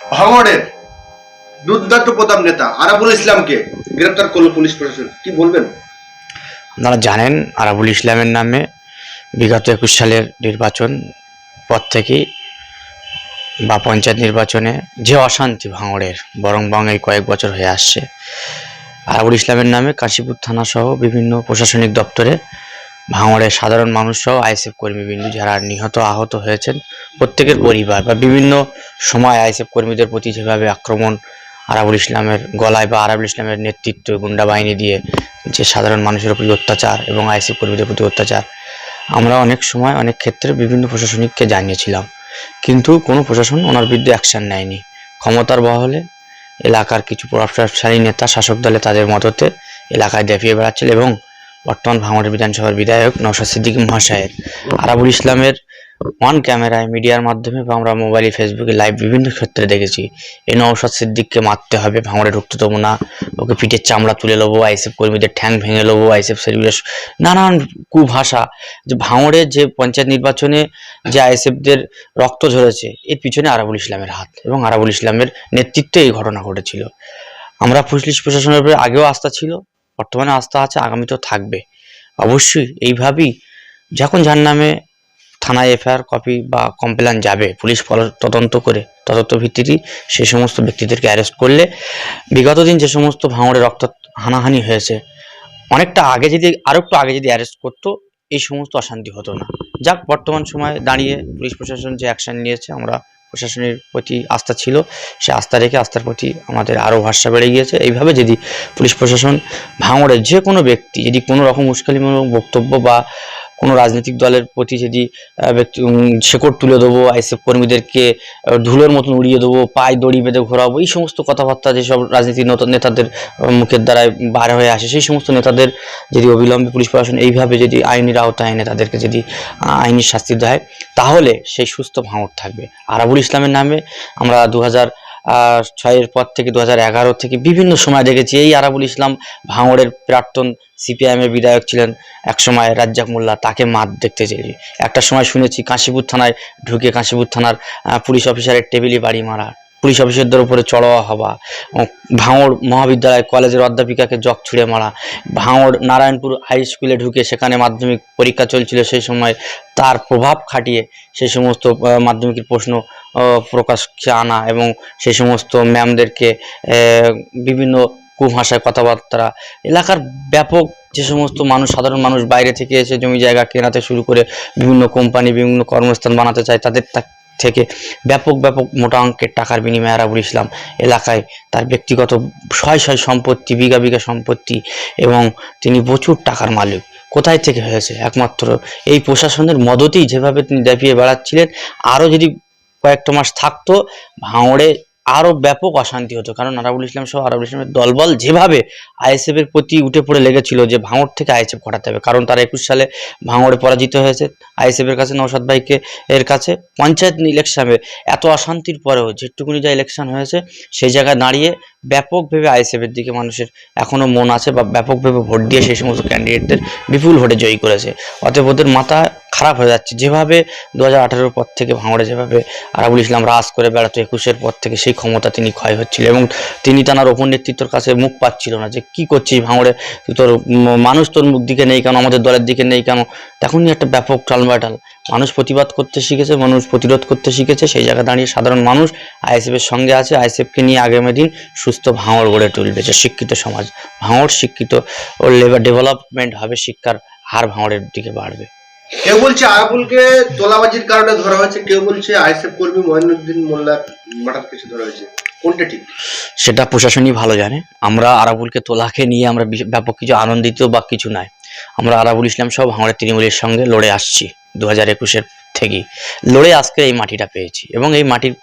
ভাঙড়ের দুর্দান্ত প্রতাপ নেতা আরাবুল ইসলামকে গ্রেপ্তার করল পুলিশ প্রশাসন। কি বলবেন? আপনারা জানেন আরাবুল ইসলামের নামে বিগত একুশ সালের নির্বাচন পর থেকেই বা পঞ্চায়েত নির্বাচনে যে অশান্তি ভাঙড়ের, বরং এই কয়েক বছর হয়ে আসছে, আরাবুল ইসলামের নামে কাশীপুর থানা সহ বিভিন্ন প্রশাসনিক দপ্তরে ভাঙড়ের সাধারণ মানুষ সহ আইএসএফ কর্মীবৃন্দ যারা নিহত, আহত হয়েছেন, প্রত্যেকের পরিবার বা বিভিন্ন সময় আইএসএফ কর্মীদের প্রতি যেভাবে আক্রমণ, আরাবুল ইসলামের গলায় বা আরাবুল ইসলামের নেতৃত্ব গুন্ডা বাহিনী দিয়ে যে সাধারণ মানুষের প্রতি অত্যাচার এবং আইএসএফ কর্মীদের প্রতি অত্যাচার, আমরা অনেক সময়, অনেক ক্ষেত্রে বিভিন্ন প্রশাসনিককে জানিয়েছিলাম। কিন্তু কোনো প্রশাসন ওনার বিরুদ্ধে অ্যাকশন নেয়নি। ক্ষমতার বহলে এলাকার কিছু প্রভাবশালী নেতা, শাসক দলে তাদের মদতে এলাকায় দেখিয়ে বেড়াচ্ছিল এবং বর্তমান ভাঙড়ের বিধানসভার বিধায়ক নওশাদ সিদ্দিকী মহাশয়ের। আরাবুল ইসলামের অন ক্যামেরায় মিডিয়ার মাধ্যমে বা আমরা মোবাইলে, ফেসবুকে লাইভ বিভিন্ন ক্ষেত্রে দেখেছি। এই নওশাদ সিদ্দিককে মারতে হবে, ভাঙড়ে ঢুকতে দেবো না। ওকে পিঠের চামড়া তুলে নেব আইসেফ কর্মীদের ঠ্যাং ভেঙে নেব আইসেফ সার্ভিস নানান কুভাষা। যে ভাঙড়ে যে পঞ্চায়েত নির্বাচনে যে আইএসএফদের রক্ত ঝরেছে, এর পিছনে আরাবুল ইসলামের হাত এবং আরাবুল ইসলামের নেতৃত্বে এই ঘটনা ঘটেছিল। আমরা পুলিশ প্রশাসনের উপরে আগেও আস্থা ছিল বর্তমানে আস্থা আছে আগামীতেও থাকবে। অবশ্যই এইভাবেই যখন যার নামে থানায় এফআইআর কপি বা কমপ্লেন যাবে, পুলিশ ফলো- তদন্ত করে তদন্ত ভিত্তিতে সেই সমস্ত ব্যক্তিদেরকে অ্যারেস্ট করলে বিগত দিন যে সমস্ত ভাঙড়ে রক্ত হানাহানি হয়েছে, অনেকটা আগে যদি, আরও একটু আগে যদি অ্যারেস্ট করতো, এই সমস্ত অশান্তি হতো না। যাক, বর্তমান সময়ে দাঁড়িয়ে পুলিশ প্রশাসন যে অ্যাকশন নিয়েছে, আমরা প্রশাসনের প্রতি আস্থা ছিল, সে আস্থা রেখে আস্থার প্রতি আমাদের আরও ভাষা বেড়ে গিয়েছে। এইভাবে যদি পুলিশ প্রশাসন ভাঙড়ের যে কোনো ব্যক্তি যদি কোনো রকম উস্কালিমূলক বক্তব্য বা কোনো রাজনৈতিক দলের প্রতি যদি শেকড় তুলে দেবো আইসএফ কর্মীদেরকে ধুলোর মতন উড়িয়ে দেবো, পায়ে দড়ি বেঁধে ঘোরাবো, এই সমস্ত কথাবার্তা যেসব রাজনীতির নতুন নেতাদের মুখের দ্বারায় বার হয়ে আসে, সেই সমস্ত নেতাদের যদি অবিলম্বে পুলিশ প্রশাসন এইভাবে যদি আইনের আওতায় এনে তাদেরকে যদি আইনি শাস্তি দেয়, তাহলে সেই সুস্থ ভাঙড় থাকবে। আরাবুল ইসলামের নামে আমরা দু হাজার ছয়ের পর থেকে দু হাজার এগারো থেকে বিভিন্ন সময় দেখেছি এই আরাবুল ইসলাম ভাঙড়ের প্রাক্তন সিপিআইএমের বিধায়ক ছিলেন। এক সময় রাজ্জাক মোল্লা, তাকে মাত দেখতে চেয়েছি। একটা সময় শুনেছি কাশীপুর থানায় ঢুকে কাশীপুর থানার পুলিশ অফিসারের টেবিলে বাড়ি মারা। পুলিশ অফিসারদের উপরে চড়াওয়া হওয়া ভাঙড় মহাবিদ্যালয় কলেজের অধ্যাপিকাকে জগ ছুঁড়ে মারা। ভাঙড় নারায়ণপুর হাই স্কুলে ঢুকে সেখানে মাধ্যমিক পরীক্ষা চলছিল সেই সময়। তার প্রভাব খাটিয়ে সেই সমস্ত মাধ্যমিকের প্রশ্ন আহ, প্রকাশকে আনা এবং সেই সমস্ত ম্যামদেরকে বিভিন্ন কুভাষায় কথাবার্তা এলাকার ব্যাপক যে সমস্ত মানুষ সাধারণ মানুষ বাইরে থেকে এসে জমি জায়গা কেনাতে শুরু করে বিভিন্ন কোম্পানি বিভিন্ন কর্মস্থান বানাতে চায় তাদের থেকে ব্যাপক ব্যাপক মোটা অঙ্কের টাকার বিনিময়ে আরাবুল ইসলাম এলাকায় তার ব্যক্তিগত শয় শয় সম্পত্তি, বিঘা বিঘা সম্পত্তি এবং তিনি প্রচুর টাকার মালিক। কোথায় থেকে হয়েছে? একমাত্র এই প্রশাসনের মদতেই যেভাবে তিনি দাপিয়ে বেড়াচ্ছিলেন আরও যদি কয়েকটা মাস থাকতো, ভাঙড়ে আরও ব্যাপক অশান্তি হতো। কারণ আরাবুল ইসলাম সহ আরাবুল ইসলামের দলবল যেভাবে আইএসএফের প্রতি উঠে পড়ে লেগেছিল যে ভাঙড় থেকে আইএসএফ ঘটাতে হবে। কারণ তারা একুশ সালে ভাঙড়ে পরাজিত হয়েছে। আইএসএফের কাছে নৌসাদ ভাইকে এর কাছে পঞ্চায়েত ইলেকশনে এত অশান্তির পরেও যেটুকুনি যা ইলেকশন হয়েছে, সেই জায়গায় দাঁড়িয়ে ব্যাপকভাবে আইএসএফ এর দিকে মানুষের এখনও মন আছে বা ব্যাপকভাবে ভোট দিয়ে সেই সমস্ত ক্যান্ডিডেটদের বিপুল ভোটে জয়ী করেছে। অতএব ওদের মাথা খারাপ হয়ে যাচ্ছে। যেভাবে দু হাজার পর থেকে ভাঙড়ে যেভাবে আরাবুল ইসলাম রাজ করে বেড়াতো, একুশের পর থেকে সেই ক্ষমতা তিনি ক্ষয় হচ্ছিল এবং তিনি তার ওপর নেতৃত্বর কাছে মুখ পাচ্ছিল না যে কি করছিস ভাঙড়ে। তোর মানুষ তোর মুখ দিকে নেই কেন? আমাদের দলের দিকে নেই কেন? তখনই একটা ব্যাপক টালবাটাল মানুষ প্রতিবাদ করতে শিখেছে, মানুষ প্রতিরোধ করতে শিখেছে। সেই জায়গায় দাঁড়িয়ে সাধারণ মানুষ আইএসএফ এর সঙ্গে আছে। আইএসএফকে নিয়ে আগামী দিন সুস্থ ভাঙড় গড়ে তুলবে যে শিক্ষিত সমাজ। ভাঙড় শিক্ষিত ও লেবার ডেভেলপমেন্ট হবে শিক্ষার হার ভাঙড়ের দিকে বাড়বে। কেউ বলছে আরাবুলকে তোলাবাজির কারণে ধরা হয়েছে কেউ বলছে আইএসএফ কর্মী মহিনুদ্দিন মোল্লার মার্ডার কেসে ধরা হয়েছে। কোনটা ঠিক? সেটা প্রশাসনই ভালো জানে। আমরা আরাবুলকে তোলাকে নিয়ে আমরা ব্যাপক কিছু আনন্দিত বা কিছু নাই। আমরা আরাবুল ইসলাম সব ভাঙড়ের তৃণমূলের সঙ্গে লড়ে আসছি দু হাজার একুশের থেকেই। লড়ে আজকে এই মাটিটা পেয়েছি এবং এই মাটির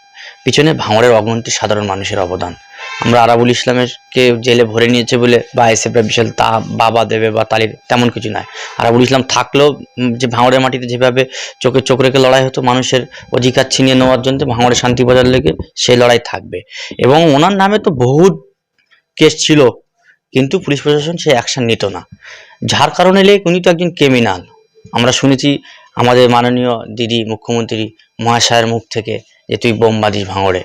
পিছনে ভাঙড়ের অগণিত সাধারণ মানুষের অবদান। আমরা আরাবুল ইসলামেরকে জেলে ভরে নিয়েছে বলে বা এসএফরা বিশাল তা বাবা দেবে বা তালির তেমন কিছু নয়। আরাবুল ইসলাম থাকলেও যে ভাঙড়ের মাটিতে যেভাবে চোখে চোখ রেখে লড়াই হতো, মানুষের অধিকার ছিনিয়ে নেওয়ার জন্য ভাঙড়ের শান্তি বজায় লেগে সেই লড়াই থাকবে। এবং ওনার নামে তো বহু কেস ছিল, কিন্তু পুলিশ প্রশাসন সে অ্যাকশন নিত না। যার কারণে লেগ উনি তো একজন ক্রিমিনাল। আমরা শুনেছি আমাদের মাননীয় দিদি মুখ্যমন্ত্রী মহাশয়ের মুখ থেকে যে তুই বোম বাঁধিস ভাঙড়ে।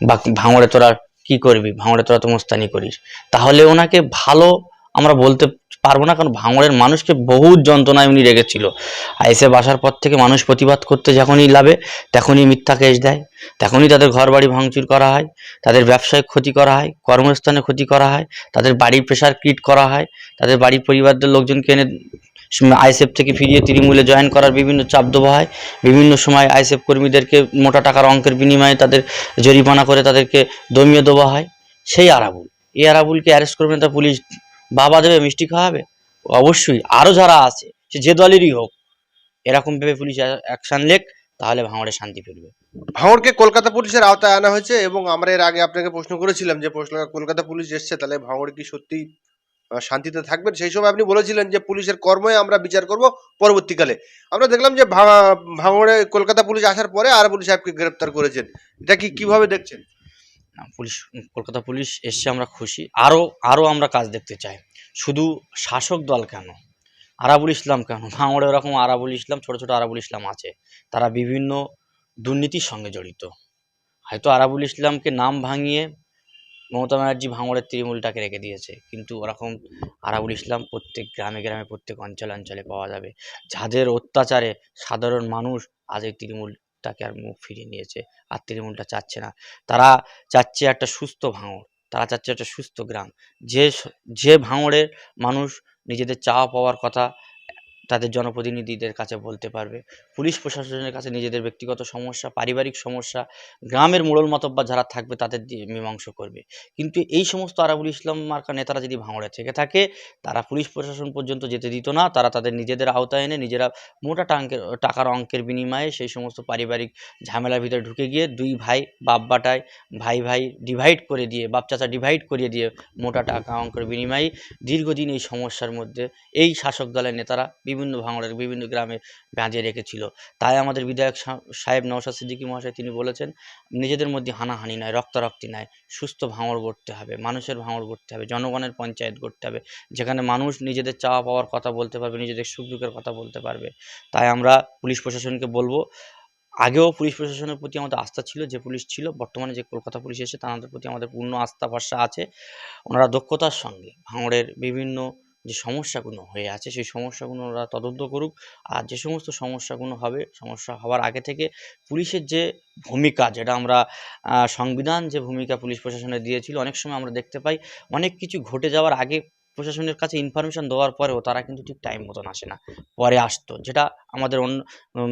বা ভাঙড়ে তোরা কি করবি? ভাঙড়ে তোরা তো মোস্তানি করিস। তাহলে ওনাকে ভালো আমরা বলতে পারব না, কারণ ভাঙড়ের মানুষকে বহুত যন্ত্রণায় উনি রেগেছিল। আইসে বাসার পর থেকে মানুষ প্রতিবাদ করতে যখনই লাভে, তখনই মিথ্যা কেস দেয়। তখনই তাদের ঘর বাড়ি ভাঙচুর করা হয়, তাদের ব্যবসায় ক্ষতি করা হয়, কর্মস্থানে ক্ষতি করা হয়, তাদের বাড়ির প্রেশার ক্রিট করা হয়, তাদের বাড়ির পরিবারদের লোকজনকে এনে আইএসএফ থেকে ফিরিয়ে তৃণমূলে জয়েন করার বিভিন্ন চাপ দেওয়া হয়। বিভিন্ন সময় আইএসএফ কর্মীদেরকে মোটা টাকার অঙ্কের বিনিময়ে তাদের জরিমানা করে তাদেরকে দমিয়ে দেওয়া হয়। সেই আরাবুল। এই আরাবুলকে অ্যারেস্ট করবেন তা পুলিশ বাবা দেবে, মিষ্টি খাওয়াবে? অবশ্যই। আরও যারা আছে, সে যে দলেরই হোক, এরকম ভেবে পুলিশ অ্যাকশন লেক, তাহলে ভাঙড়ে শান্তি ফিরবে। ভাঙড়কে কলকাতা পুলিশের আওতায় আনা হয়েছে এবং আমরা এর আগে আপনাকে প্রশ্ন করেছিলাম যে, প্রশ্ন কলকাতা পুলিশ এসছে, তাহলে ভাঙড় কি সত্যি শান্তিতে থাকবেন। সেই সময় আপনি বলেছিলেন যে পুলিশের কর্মে আমরা বিচার করব পরবর্তীকালে। আমরা দেখলাম যে ভাঙড়ে কলকাতা পুলিশ আসার পরে আরাবুল সাহেবকে গ্রেপ্তার করেছেন। এটা কি কীভাবে দেখছেন? পুলিশ, কলকাতা পুলিশ এসছে, আমরা খুশি। আরও আরও আমরা কাজ দেখতে চাই। শুধু শাসক দল কেন? আরাবুল ইসলাম কেন? ভাঙড়ে ওরকম আরাবুল ইসলাম, ছোট ছোট আরাবুল ইসলাম আছে। তারা বিভিন্ন দুর্নীতির সঙ্গে জড়িত। হয়তো আরাবুল ইসলামকে নাম ভাঙিয়ে মমতা ব্যানার্জি ভাঙড়ের তৃণমূলটাকে রেখে দিয়েছে। কিন্তু ওরকম আরাবুল ইসলাম প্রত্যেক গ্রামে গ্রামে প্রত্যেক অঞ্চলে অঞ্চলে পাওয়া যাবে। যাদের অত্যাচারে সাধারণ মানুষ আজ এই তৃণমূলটাকে আর মুখ ফিরিয়ে নিয়েছে আর তৃণমূলটা চাচ্ছে না। তারা চাচ্ছে একটা সুস্থ ভাঙড়। তারা চাচ্ছে একটা সুস্থ গ্রাম। যে যে ভাঙড়ের মানুষ নিজেদের চাওয়া পাওয়ার কথা তাদের জনপ্রতিনিধিদের কাছে বলতে পারবে। পুলিশ প্রশাসনের কাছে নিজেদের ব্যক্তিগত সমস্যা, পারিবারিক সমস্যা, গ্রামের মোড়ল মতব্বা যারা থাকবে তাদের মীমাংস করবে। কিন্তু এই সমস্ত আরাবুল ইসলাম মার্কা নেতারা যদি ভাঙড়ে থেকে থাকে, তারা পুলিশ প্রশাসন পর্যন্ত যেতে দিত না। তারা তাদের নিজেদের আওতায় এনে নিজেরা মোটা টাঙ্কের, টাকার অঙ্কের বিনিময়ে সেই সমস্ত পারিবারিক ঝামেলার ভিতরে ঢুকে গিয়ে দুই ভাই, বাপ বাটায় ভাই ভাই ডিভাইড করে দিয়ে, বাপ চাচা ডিভাইড করিয়ে দিয়ে মোটা টাকা অঙ্কের বিনিময়ে দীর্ঘদিন এই সমস্যার মধ্যে এই শাসক দলের নেতারা বিভিন্ন ভাঙড়ের বিভিন্ন গ্রামে বাঁধিয়ে রেখেছিল। তাই আমাদের বিধায়ক সাহেব নওশাদ সিদ্দিকী মহাশয় তিনি বলেছেন, নিজেদের মধ্যে হানাহানি নয়, রক্তারক্তি নয়, সুস্থ ভাঙড় গড়তে হবে, মানুষের ভাঙড় গড়তে হবে, জনগণের পঞ্চায়েত গড়তে হবে, যেখানে মানুষ নিজেদের চাওয়া পাওয়ার কথা বলতে পারবে, নিজেদের সুখ দুঃখের কথা বলতে পারবে। তাই আমরা পুলিশ প্রশাসনকে বলব, আগেও পুলিশ প্রশাসনের প্রতি আমাদের আস্থা ছিল, যে পুলিশ ছিল, বর্তমানে যে কলকাতা পুলিশ এসে তাদের প্রতি আমাদের পূর্ণ আস্থা, ভরসা আছে। ওনারা দক্ষতার সঙ্গে ভাঙড়ের বিভিন্ন যে সমস্যাগুলো হয়ে আছে, সেই সমস্যাগুলো ওরা তদন্ত করুক। আর যে সমস্ত সমস্যাগুলো হবে, সমস্যা হওয়ার আগে থেকে পুলিশের যে ভূমিকা, যেটা আমরা সংবিধান যে ভূমিকা পুলিশ প্রশাসনে দিয়েছিল, অনেক সময় আমরা দেখতে পাই অনেক কিছু ঘটে যাওয়ার আগে প্রশাসনের কাছে ইনফরমেশন দেওয়ার পরেও তারা কিন্তু ঠিক টাইম মতন আসে না। পরে আসতো, যেটা আমাদের অন্য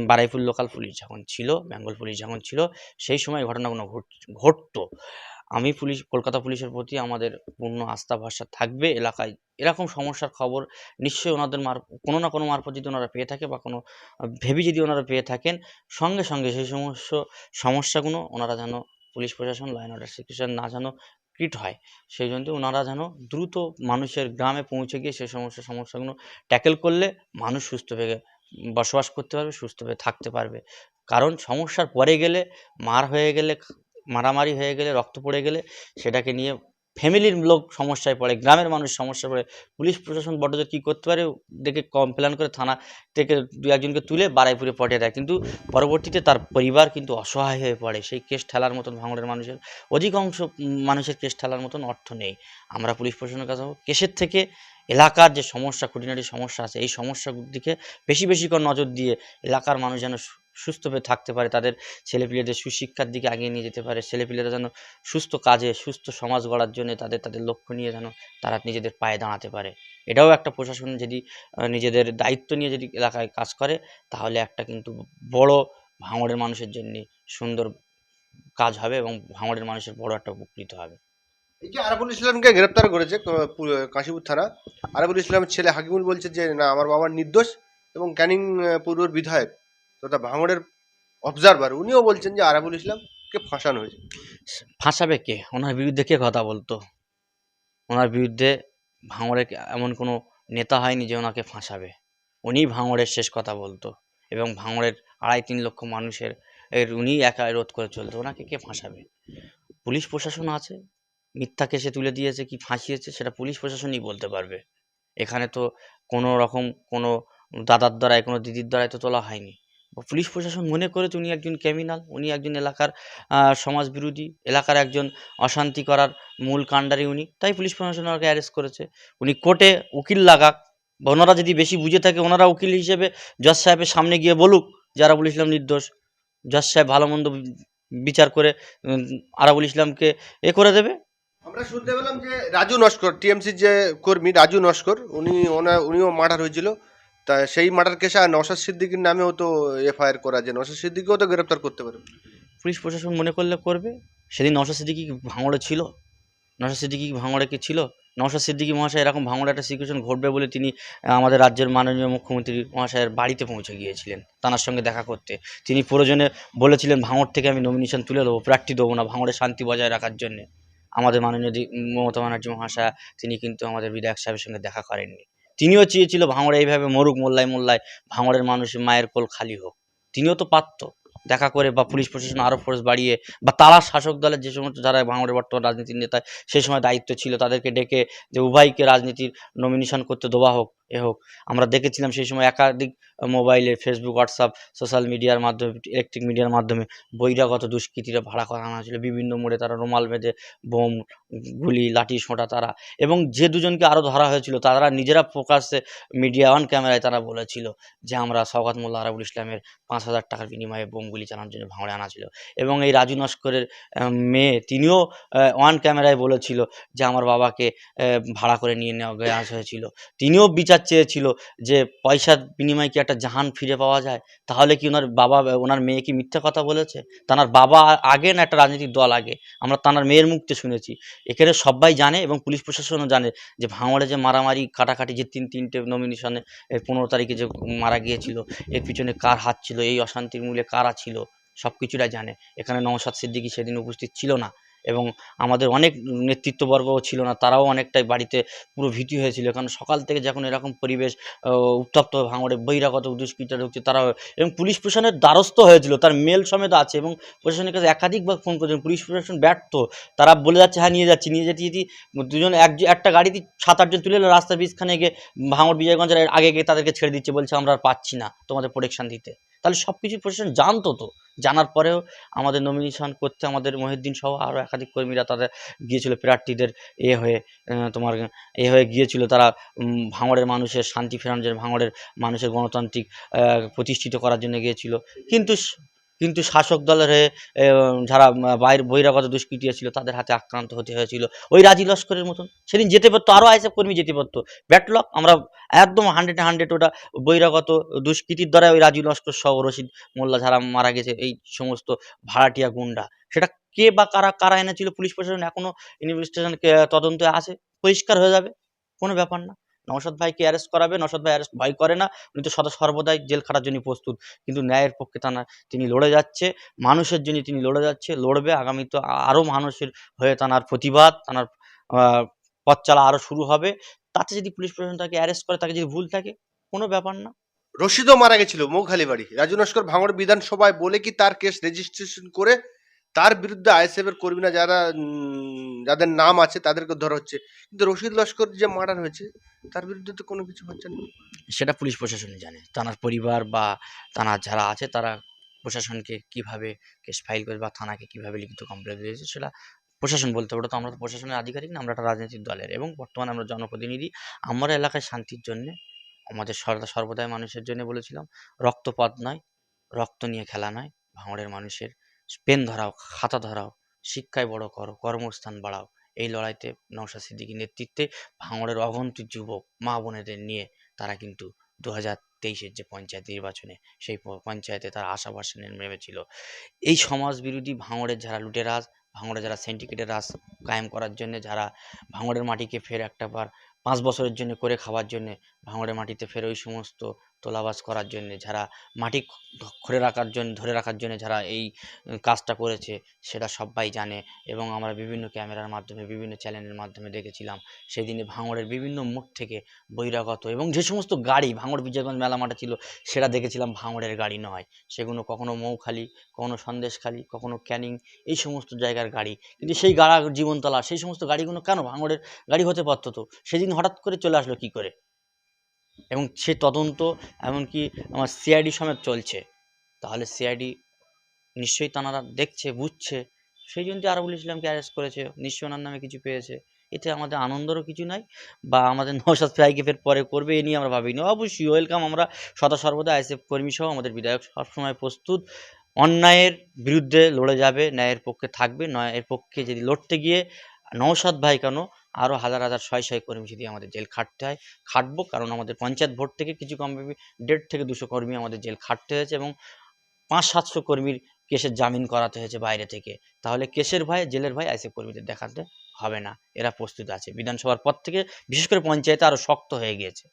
বারাইপুর লোকাল পুলিশ যখন ছিল, বেঙ্গল পুলিশ যখন ছিল, সেই সময় ঘটনাগুলো ঘট, ঘটতো। আমি পুলিশ, কলকাতা পুলিশের প্রতি আমাদের পূর্ণ আস্থা, ভরসা থাকবে এলাকায়। এরকম সমস্যার খবর নিশ্চয়ই ওনাদের মার, কোনো না কোনো মারফত যদি ওনারা পেয়ে থাকে বা কোনো ভেবে যদি ওনারা পেয়ে থাকেন, সঙ্গে সঙ্গে সেই সমস্ত সমস্যাগুলো ওনারা যেন পুলিশ প্রশাসন লাইন অর্ডার সিকিউশন না যেন ক্রিট হয়। সেই জন্য ওনারা যেন দ্রুত মানুষের গ্রামে পৌঁছে গিয়ে সেই সমস্ত সমস্যাগুলো ট্যাকেল করলে মানুষ সুস্থভাবে বসবাস করতে পারবে সুস্থভাবে থাকতে পারবে। কারণ সমস্যার পরে গেলে, মার হয়ে গেলে মারামারি হয়ে গেলে, রক্ত পড়ে গেলে সেটাকে নিয়ে ফ্যামিলির লোক সমস্যায় পড়ে, গ্রামের মানুষ সমস্যায় পড়ে। পুলিশ প্রশাসন বড়দের কী করতে পারে দেখে কমপ্লেন করে থানা থেকে দু একজনকে তুলে বারাইপুরে পাঠিয়ে দেয়। কিন্তু পরবর্তীতে তার পরিবার কিন্তু অসহায় হয়ে পড়ে। সেই কেস ঠেলার মতন ভাঙড়ের মানুষের, অধিকাংশ মানুষের কেস ঠেলার মতন অর্থ নেই। আমরা পুলিশ প্রশাসনের কাছে কেসের থেকে এলাকার যে সমস্যা, খুঁটিনাটি সমস্যা আছে, এই সমস্যাগুলোর দিকে বেশি বেশি করে নজর দিয়ে এলাকার মানুষ যেন সুস্থভাবে থাকতে পারে, তাদের ছেলেপিলেদের সুশিক্ষার দিকে আগিয়ে নিয়ে যেতে পারে, ছেলেপিলেরা যেন সুস্থ কাজে, সুস্থ সমাজ গড়ার জন্য তাদের তাদের লক্ষ্য নিয়ে যেন তারা নিজেদের পায়ে দাঁড়াতে পারে। এটাও একটা প্রশাসন যদি নিজেদের দায়িত্ব নিয়ে যদি এলাকায় কাজ করে, তাহলে একটা কিন্তু বড় ভাঙড়ের মানুষের জন্য সুন্দর কাজ হবে এবং ভাঙড়ের মানুষের বড় একটা উপকৃত হবে। এই যে আরাবুল ইসলামকে গ্রেপ্তার করেছে কাশীপুর থানা, আরাবুল ইসলামের ছেলে হাকিমুল বলছে যে, না, আমার বাবার নির্দোষ এবং ক্যানিং পূর্বর বিধায়ক। তথা ভাঙড়ের অবজারভার উনিও বলছেন যে আরাবুল ইসলামকে ফাঁসানো হয়েছে। ফাঁসাবে কে? ওনার বিরুদ্ধে কে কথা বলতো? ওনার বিরুদ্ধে ভাঙড়ে এমন কোনো নেতা হয়নি যে ওনাকে ফাঁসাবে। উনি ভাঙড়ের শেষ কথা বলতো এবং ভাঙড়ের আড়াই তিন লক্ষ মানুষের এর উনি একা রোধ করে চলতো। ওনাকে কে ফাঁসাবে? পুলিশ প্রশাসন আছে। মিথ্যা কেসে তুলে দিয়েছে কি ফাঁসিয়েছে সেটা পুলিশ প্রশাসনই বলতে পারবে। এখানে তো কোনো রকম কোনো দাদার দ্বারায়, কোনো দিদির দ্বারাই তো তোলা হয়নি। পুলিশ প্রশাসন মনে করেছে উনি একজন ক্রিমিনাল উনি একজন এলাকার সমাজ বিরোধী এলাকার একজন অশান্তি করার মূল কাণ্ডারি উনি, তাই পুলিশ প্রশাসন ওনাকে অ্যারেস্ট করেছে। উনি কোর্টে উকিল লাগাক, বা ওনারা যদি বেশি বুঝে থাকে, ওনারা উকিল হিসেবে জজ সাহেবের সামনে গিয়ে বলুক, যে আরাবুল ইসলাম নির্দোষ। জজ সাহেব ভালো মন্দ বিচার করে আরাবুল ইসলামকে এ করে দেবে। আমরা শুনতে পেলাম যে রাজু নস্কর, টিএমসির যে কর্মী রাজু নস্কর, উনি ওনা, উনিও মার্ডার হয়েছিল। তা সেই মার্ডার কেসে নওশাদ সিদ্দিকীর নামেও তো এফআইআর করা যে নওশাদ সিদ্দিকীও তো গ্রেপ্তার করতে পারে। পুলিশ প্রশাসন মনে করলে করবে। সেদিন নওশাদ সিদ্দিকি ভাঙড়ে ছিল? নওশাদ সিদ্দিকি ভাঙড়ে কি ছিল? নওশাদ সিদ্দিকি মহাশয় এরকম ভাঙড়ে একটা সিচুয়েশন ঘটবে বলে তিনি আমাদের রাজ্যের মাননীয় মুখ্যমন্ত্রী মহাশয়ের বাড়িতে পৌঁছে গিয়েছিলেন তানার সঙ্গে দেখা করতে। তিনি প্রয়োজনে বলেছিলেন, ভাঙড় থেকে আমি নমিনেশন তুলে দেবো, প্রার্থী দেবো না, ভাঙড়ে শান্তি বজায় রাখার জন্য। আমাদের মাননীয় মমতা ব্যানার্জি মহাশয়া, তিনি কিন্তু আমাদের বিধায়ক সাহেবের সঙ্গে দেখা করেননি। তিনিও চেয়েছিল ভাঙড়ে এইভাবে মরুক মোল্লায় মোল্লায় ভাঙড়ের মানুষের মায়ের কোল খালি হোক। তিনিও তো পারত। দেখা করে বা পুলিশ প্রশাসন আরও ফোর্স বাড়িয়ে বা তারা শাসক দলের যে সমস্ত যারা ভাঙড়ের বর্তমান রাজনীতির নেতা সেই সময় দায়িত্ব ছিল তাদেরকে ডেকে যে উভয়কে রাজনীতির নমিনেশন করতে দেওয়া হোক। এ হোক, আমরা দেখেছিলাম সেই সময় একাধিক মোবাইলে ফেসবুক হোয়াটসঅ্যাপ সোশ্যাল মিডিয়ার মাধ্যমে ইলেকট্রিক মিডিয়ার মাধ্যমে বহিরাগত দুষ্কৃতীরা ভাড়া করা আনা হয়েছিল। বিভিন্ন মোড়ে তারা রুমাল বেঁধে বোম, গুলি, লাঠি সোঁটা তারা এবং যে দুজনকে আরও ধরা হয়েছিল, তারা নিজেরা প্রকাশ্যে মিডিয়া অন ক্যামেরায় তারা বলেছিল যে, আমরা সওগাত মোল্লা আরাবুল ইসলামের পাঁচ হাজার টাকার বিনিময়ে বোম গুলি চালানোর জন্য ভাঙড়ে আনা ছিল এবং এই রাজু নস্করের মেয়ে তিনিও অন ক্যামেরায় বলেছিল যে, আমার বাবাকে ভাড়া করে নিয়ে নেওয়া হয়েছিল। তিনিও বিচার চেয়েছিল যে পয়সার বিনিময়ে কি একটা জাহান ফিরে পাওয়া যায়? তাহলে কি ওনার বাবা, ওনার মেয়ে কি মিথ্যা কথা বলেছে? তানার বাবা আগে না একটা রাজনৈতিক দল আগে? আমরা তানার মেয়ের মুখতে শুনেছি। এখানে সবাই জানে এবং পুলিশ প্রশাসনও জানে যে ভাঙড়ে যে মারামারি, কাটাকাটি যে তিন, তিনটে নমিনেশনে পনেরো তারিখে যে মারা গিয়েছিল, এর পিছনে কার হাত ছিল, এই অশান্তির মূলে কারা ছিল সব কিছুটা জানে। এখানে নওশাদ সিদ্দিকি সেদিন উপস্থিত ছিল না। এবং আমাদের অনেক নেতৃত্ববর্গও ছিল না, তারাও অনেকটাই বাড়িতে পুরো ভীতি হয়েছিল। কারণ সকাল থেকে যখন এরকম পরিবেশ উত্তপ্ত ভাঙড়ে বহিরাগত দুষ্কৃতরা ঢুকছে তারাও এবং পুলিশ প্রশাসনের দ্বারস্থ হয়েছিল, তার মেল সমেত আছে এবং প্রশাসনের কাছে একাধিকবার ফোন করেছেন, পুলিশ প্রশাসন ব্যর্থ, তারা বলে যাচ্ছে হ্যাঁ নিয়ে যাচ্ছি। নিয়ে যেতে যেতে দুজন, এক, একটা গাড়িতে সাত, আটজন তুলে এলো, রাস্তার বীজখানে গিয়ে ভাঙড় বিজয়গঞ্জের আগে গিয়ে তাদেরকে ছেড়ে দিচ্ছে বলছে, আমরা আর পাচ্ছি না তোমাদের প্রোটেকশন দিতে। তাহলে সব কিছু প্রশাসন জানতো তো। জানার পরেও আমাদের নমিনেশন করতে আমাদের মহিউদ্দিন সহ আরও একাধিক কর্মীরা তাদের গিয়েছিল, প্রার্থীদের এ হয়ে তোমার এ হয়ে গিয়েছিল তারা ভাঙড়ের মানুষের শান্তি ফেরানোর জন্য, ভাঙড়ের মানুষের গণতান্ত্রিক প্রতিষ্ঠিত করার জন্য গিয়েছিল। কিন্তু কিন্তু শাসক দলের হয়ে যারা বাইরে, বহিরাগত দুষ্কৃতী ছিল তাদের হাতে আক্রান্ত হতে হয়েছিল। ওই রাজি লস্করের মতন। সেদিন যেতে পারতো আরও আইসএফ কর্মী যেতে পারতো। ব্যাটলক আমরা একদম হান্ড্রেড হান্ড্রেড ওটা বহিরাগত দুষ্কৃতির দ্বারা ওই রাজু লস্কর সহ রশিদ মোল্লা যারা মারা গেছে, এই সমস্ত ভাড়াটিয়া গুন্ডা। সেটা কে বা কারা কারা এনেছিল, পুলিশ প্রশাসন এখনও ইনভেস্টিগেশন তদন্তে আছে, পরিষ্কার হয়ে যাবে, কোনো ব্যাপার না। নওশাদ ভাইকে অ্যারেস্ট করাবে, নওশাদ ভাই অ্যারেস্ট ভয় করে না, উনি তো সদা সর্বদাই জেল খাটার জন্য প্রস্তুত। কিন্তু ন্যায়ের পক্ষে তা না তিনি লড়ে যাচ্ছে, মানুষের জন্য তিনি লড়ে যাচ্ছে, লড়বে, আগামী তো আরও মানুষের হয়ে তানার প্রতিবাদ তানার পথ চলা আরও শুরু হবে। তাতে যদি পুলিশ প্রশাসন তাকে অ্যারেস্ট করে, তাকে যদি ভুল থাকে, কোনো ব্যাপার না। রশিদও মারা গেছিল মৌখালি বাড়ি রাজু নস্কর ভাঙড় বিধানসভায় বলে কি তার কেস রেজিস্ট্রেশন করে তার বিরুদ্ধে আইএসএফ এর কর্মীরা যারা যাদের নাম আছে তাদেরকে ধরা হচ্ছে। কিন্তু রশিদ লস্কর যে মার্ডার হয়েছে, তার বিরুদ্ধে তো কোনো কিছু হচ্ছে না। সেটা পুলিশ প্রশাসনই জানে। তানার পরিবার বা তানার যারা আছে তারা প্রশাসনকে কীভাবে কেস ফাইল করে বা থানাকে কীভাবে লিখিত কমপ্লেন দিয়েছে সেটা প্রশাসন বলতে ওটা তো আমরা তো প্রশাসনের আধিকারিক না, আমরা একটা রাজনৈতিক দলের। এবং বর্তমানে আমরা জনপ্রতিনিধি। আমরা এলাকায় শান্তির জন্যে, আমাদের সর্দা, সর্বদাই মানুষের জন্য বলেছিলাম, রক্তপাত নয়, রক্ত নিয়ে খেলা নয়, ভাঙড়ের মানুষের পেন ধরাও, খাতা ধরাও, শিক্ষায় বড় করো, কর্মস্থান বাড়াও। এই লড়াইতে নওশাদ সিদ্দিকীর নেতৃত্বে ভাঙড়ের অগন্তি যুবক মা বোনেদের নিয়ে তারা কিন্তু দু হাজার তেইশের যে পঞ্চায়েত নির্বাচনে সেই পঞ্চায়েতে তারা আশাবাসে নেমেছিল। এই সমাজ বিরোধী ভাঙড়ের যারা লুটেরাজ ভাঙড়ে যারা সিন্ডিকেটের রাজ কায়েম করার জন্য, যারা ভাঙড়ের মাটিকে ফের একটা বার পাঁচ বছরের জন্য করে খাওয়ার জন্য ভাঙড়ের মাটিতে ফের ওই সমস্ত তোলাবাজ করার জন্য, যারা মাটি ধরে রাখার জন্য, ধরে রাখার জন্য যারা এই কাজটা করেছে, সেটা সবাই জানে। এবং আমরা বিভিন্ন ক্যামেরার মাধ্যমে, বিভিন্ন চ্যানেলের মাধ্যমে দেখেছিলাম সেই দিনে ভাঙড়ের বিভিন্ন মুখ থেকে বহিরাগত এবং যে সমস্ত গাড়ি, ভাঙড় বিজয়গঞ্জ মেলা মাঠে ছিল, সেটা দেখেছিলাম ভাঙড়ের গাড়ি নয়। সেগুলো কখনো মৌখালি, কখনো সন্দেশখালি, কখনো ক্যানিং, এই সমস্ত জায়গার গাড়ি। কিন্তু সেই গাড়া জীবনতলা, সেই সমস্ত গাড়িগুলো কেন ভাঙড়ের গাড়ি হতে পারতো তো? সেদিন হঠাৎ করে চলে আসলো কি করে? এবং সে তদন্ত এমনকি আমার সিআইডি সমেত চলছে। তাহলে সিআইডি নিশ্চয়ই তানারা দেখছে, বুঝছে। সেই জন্য আরবুল ইসলামকে অ্যারেস্ট করেছে, নিশ্চয়ই ওনার নামে কিছু পেয়েছে। এতে আমাদের আনন্দেরও কিছু নাই বা আমাদের নৌসাদ ফ্রাইকে ফের পরে করবে এ নিয়ে আমরা ভাবিনি। অবশ্যই ওয়েলকাম আমরা সদা সর্বদা আইসিএফ কর্মী সহ আমাদের বিধায়ক সবসময় প্রস্তুত। অন্যায়ের বিরুদ্ধে লড়ে যাবে, ন্যায়ের পক্ষে থাকবে, ন্যায়ের পক্ষে যদি লড়তে গিয়ে নৌসাদ ভাই কেন আরও হাজার হাজার ছয় ছয় কর্মী যদি আমাদের জেল খাটতে হয় খাটবো। কারণ আমাদের পঞ্চায়েত ভোট থেকে কিছু কম দেড় থেকে দুশো কর্মী আমাদের জেল খাটতে হয়েছে এবং পাঁচ সাতশো কর্মীর কেসের জামিন করাতে হয়েছে বাইরে থেকে। তাহলে কেসের ভয় জেলের ভয় আইসি কর্মীদের দেখাতে হবে না। এরা প্রস্তুত আছে। বিধানসভার পর থেকে বিশেষ করে পঞ্চায়েতে আরও শক্ত হয়ে গিয়েছে।